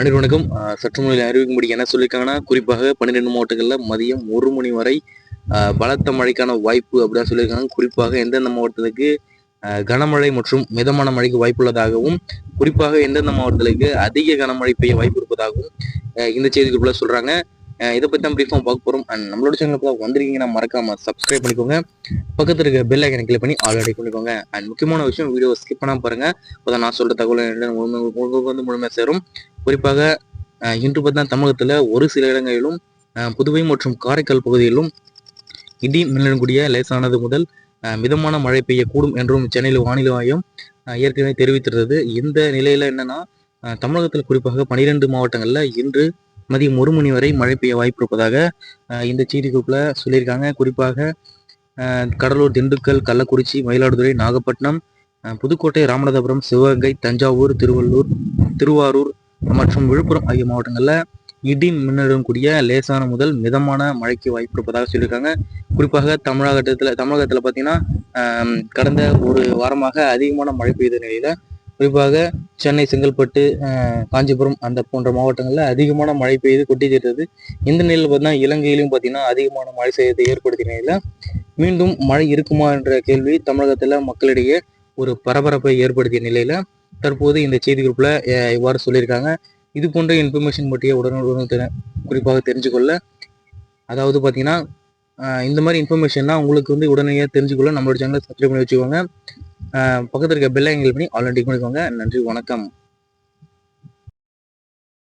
அனைவரும் வணக்கம். சற்றுமுறையில் அறிவிக்கும்படி என்ன சொல்லியிருக்காங்கன்னா குறிப்பாக பன்னிரெண்டு மாவட்டங்களில் மதியம் ஒரு மணி வரை பலத்த மழைக்கான வாய்ப்பு அப்படின்னு சொல்லியிருக்காங்க. குறிப்பாக எந்தெந்த மாவட்டத்துக்கு கனமழை மற்றும் மிதமான மழைக்கு வாய்ப்புள்ளதாகவும் குறிப்பாக எந்தெந்த மாவட்டங்களுக்கு அதிக கனமழை பெய்ய வாய்ப்பு இருப்பதாகவும் இந்த செய்தி குறிப்பில் சொல்கிறாங்க இதை பற்றி தான் ப்ரீஃபாக பார்க்க போகிறோம் அண்ட் நம்மளோட சேனலுக்கு வந்திருக்கீங்கன்னா மறக்காம சப்ஸ்கிரைப் பண்ணிக்கோங்க. பக்கத்தில் இருக்க பெல் ஐக்கனை கிளிக் பண்ணி ஆல்ரெடி பண்ணிக்கோங்க. அண்ட் முக்கியமான விஷயம் வீடியோ ஸ்கிப் பண்ணாமல் பாருங்கள் அப்பதான் நான் சொல்கிற தகவல் உங்களுக்கு வந்து முழுமையாக சேரும். குறிப்பாக இன்று பார்த்தா தமிழகத்தில் ஒரு சில இடங்களிலும் புதுவை மற்றும் காரைக்கால் பகுதியிலும் இடி மின்னலுடன் கூடிய லேசானது முதல் மிதமான மழை பெய்யக்கூடும் என்றும் சென்னையில் வானிலை ஆய்யம் ஏற்கனவே தெரிவித்திருந்தது. இந்த நிலையில் என்னன்னா தமிழகத்தில் குறிப்பாக பனிரெண்டு மாவட்டங்களில் இன்று மதியம் ஒரு மணி வரை மழை பெய்ய வாய்ப்பு இருப்பதாக இந்த செய்தி குறிப்பில் சொல்லியிருக்காங்க. குறிப்பாக கடலூர் திண்டுக்கல் கள்ளக்குறிச்சி மயிலாடுதுறை நாகப்பட்டினம் புதுக்கோட்டை ராமநாதபுரம் சிவகங்கை தஞ்சாவூர் திருவள்ளூர் திருவாரூர் மற்றும் விழுப்புரம் ஆகிய மாவட்டங்களில் இடி மின்னலுடன் கூடிய லேசான முதல் மிதமான மழைக்கு வாய்ப்பு இருப்பதாக சொல்லியிருக்காங்க. குறிப்பாக தமிழகத்தில் தமிழகத்தில் பார்த்தீங்கன்னா கடந்த ஒரு வாரமாக அதிகமான மழை பெய்த நிலையில் குறிப்பாக சென்னை செங்கல்பட்டு காஞ்சிபுரம் அந்த போன்ற மாவட்டங்களில் அதிகமான மழை பெய்து கொட்டி தீர்த்தது. இந்த நிலையில் பார்த்தீங்கன்னா இலங்கையிலும் பார்த்தீங்கன்னா அதிகமான மழை சேதத்தை ஏற்படுத்திய நிலையில் மீண்டும் மழை இருக்குமா என்ற கேள்வி தமிழகத்தில் மக்களிடையே ஒரு பரபரப்பை ஏற்படுத்திய நிலையில் தற்போது இந்த செய்தி குரூப்பில் இவ்வாறு சொல்லியிருக்காங்க. இது போன்ற இன்ஃபர்மேஷன் பற்றிய உடனுடன் தெரி- குறிப்பாக தெரிஞ்சுக்கொள்ள அதாவது பார்த்தீங்கன்னா இந்த மாதிரி இன்ஃபர்மேஷன்னா உங்களுக்கு வந்து உடனடியாக தெரிஞ்சுக்கொள்ள நம்மளோட சேனலை சப்ஸ்கிரைப் பண்ணி வச்சுக்கோங்க. பக்கத்தில் இருக்க பெல்லை எங்கள் பண்ணி ஆல்ரெடி பண்ணிக்கோங்க. நன்றி வணக்கம்.